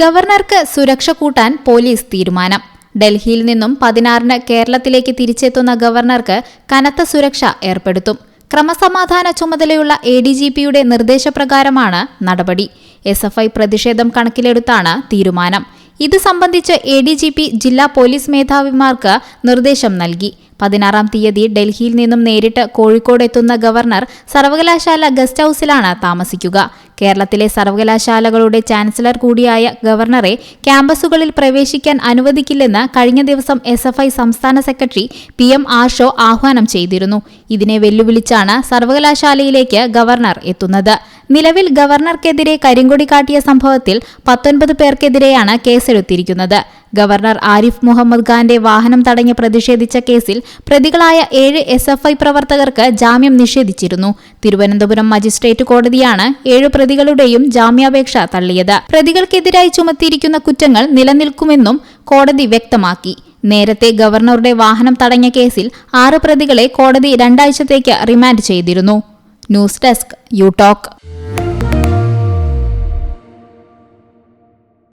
ഗവർണർക്ക് സുരക്ഷ കൂട്ടാൻ പോലീസ് തീരുമാനം. ഡൽഹിയിൽ നിന്നും പതിനാറിന് കേരളത്തിലേക്ക് തിരിച്ചെത്തുന്ന ഗവർണർക്ക് കനത്ത സുരക്ഷ ഏർപ്പെടുത്തും. ക്രമസമാധാന ചുമതലയുള്ള എ ഡി ജി പിയുടെ നിർദ്ദേശപ്രകാരമാണ് നടപടി. എസ് എഫ് ഐ പ്രതിഷേധം കണക്കിലെടുത്താണ് തീരുമാനം. ഇത് സംബന്ധിച്ച് എ ഡി ജി പി ജില്ലാ പോലീസ് മേധാവിമാർക്ക് നിർദ്ദേശം നൽകി. പതിനാറാം തീയതി ഡൽഹിയിൽ നിന്നും നേരിട്ട് കോഴിക്കോട് എത്തുന്ന ഗവർണർ സർവകലാശാല ഗസ്റ്റ് ഹൌസിലാണ് താമസിക്കുക. കേരളത്തിലെ സർവകലാശാലകളുടെ ചാൻസലർ കൂടിയായ ഗവർണറെ ക്യാമ്പസുകളിൽ പ്രവേശിക്കാൻ അനുവദിക്കില്ലെന്ന് കഴിഞ്ഞ ദിവസം എസ് സംസ്ഥാന സെക്രട്ടറി പി എം ആഷോ ആഹ്വാനം ചെയ്തിരുന്നു. ഇതിനെ വെല്ലുവിളിച്ചാണ് സർവകലാശാലയിലേക്ക് ഗവർണർ എത്തുന്നത്. നിലവിൽ ഗവർണർക്കെതിരെ കരിങ്കൊടി കാട്ടിയ സംഭവത്തിൽ പത്തൊൻപത് പേർക്കെതിരെയാണ് കേസെടുത്തിരിക്കുന്നത്. ഗവർണർ ആരിഫ് മുഹമ്മദ് ഖാന്റെ വാഹനം തടഞ്ഞ് പ്രതിഷേധിച്ച കേസിൽ പ്രതികളായ ഏഴ് എസ് എഫ് ഐ പ്രവർത്തകർക്ക് ജാമ്യം നിഷേധിച്ചിരുന്നു. തിരുവനന്തപുരം മജിസ്ട്രേറ്റ് കോടതിയാണ് ഏഴ് പ്രതികളുടെയും ജാമ്യാപേക്ഷ തള്ളിയത്. പ്രതികൾക്കെതിരായി ചുമത്തിയിരിക്കുന്ന കുറ്റങ്ങൾ നിലനിൽക്കുമെന്നും കോടതി വ്യക്തമാക്കി. നേരത്തെ ഗവർണറുടെ വാഹനം തടഞ്ഞ കേസിൽ ആറ് പ്രതികളെ കോടതി രണ്ടാഴ്ചത്തേക്ക് റിമാൻഡ് ചെയ്തിരുന്നു. News desk you talk